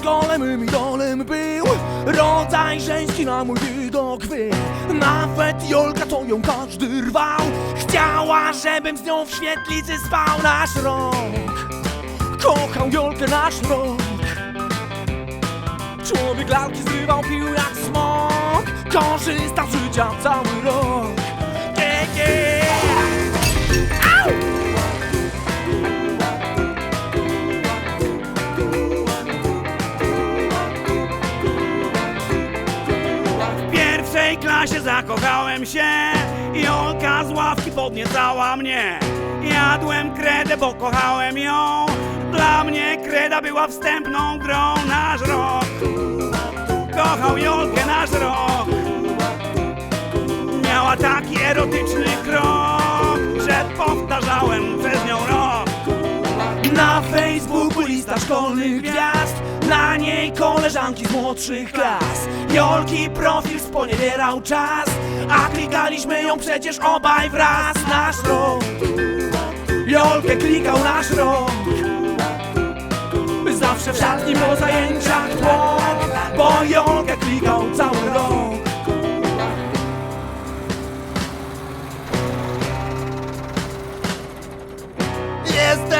golem idolem był Rodzaj żeński na mój widok wy Nawet Jolka to ją każdy rwał. Chciała, żebym z nią w świetlicy spał nasz rok. Kochał Jolkę nasz rok. Człowiek lalki zrywał, pił jak smok. Korzysta z życia cały rok klasie zakochałem się Jolka z ławki podniecała mnie. Jadłem kredę, bo kochałem ją. Dla mnie kreda była wstępną grą Nasz rok. Kochał Jolkę nasz rok. Miała taki erotyczny krok Lista szkolnych gwiazd Na niej koleżanki z młodszych klas. Jolki profil sponiewierał czas A klikaliśmy ją przecież obaj wraz. Nasz rok Jolkę klikał nasz rok. Zawsze w szatni po zajęciach tłok Bo Jolkę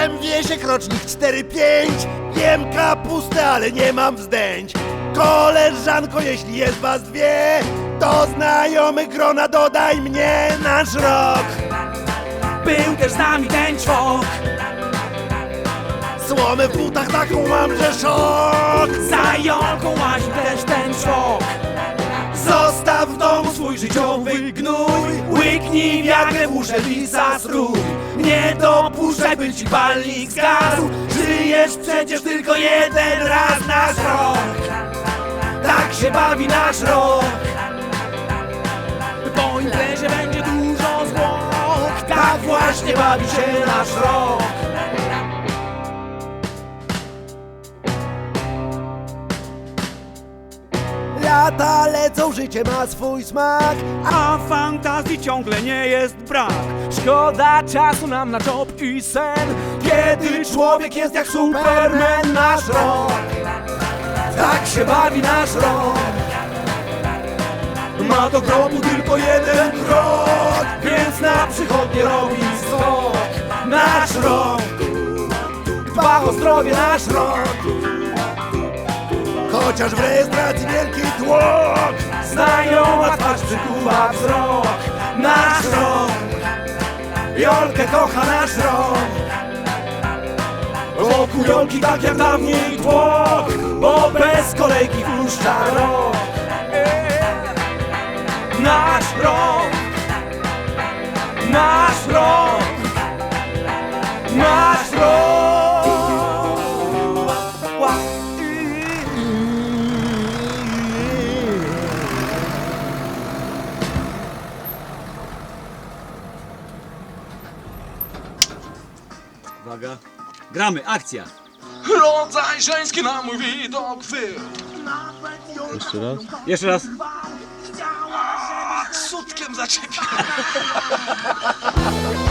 Jestem Wiesiek, rocznik 4-5 Jem kapustę, ale nie mam wzdęć. Koleżanko, jeśli jest was dwie To znajomy grona, dodaj mnie nasz rok Był też z nami ten czwok. Słomę w butach taką mam, że szok. Za Jolką łaził też ten czwok. Zostaw w domu swój życiowy gnój Łyknij wiagrę, lisa strój. Nie dopuszczaj, by ci palnik zgasł. Żyjesz przecież tylko jeden raz nasz rok. Tak się bawi nasz rok. Po imprezie będzie dużo zwłok Tak właśnie bawi się nasz rok Lata lecą, życie ma swój smak? A fantazji ciągle nie jest brak. Szkoda czasu nam na job i sen. Kiedy człowiek jest jak Superman Nasz rok. Tak się bawi nasz rok. Ma do grobu tylko jeden krok Więc na przychodnie robi skok. Nasz rok. Dba o zdrowie nasz rok. Chociaż w rejestracji wielki tłok. Znajoma twarz przykuwa wzrok. Nasz rok. Jolkę kocha nasz rok. Wokół Jolki tak jak dawniej tłok Bo bez kolejki puszcza rok. Nasz rok. Nasz Uwaga. Gramy, akcja. Rodzaj żeński na mój widok wył Jeszcze raz. Jeszcze raz. Sutkiem zaczepia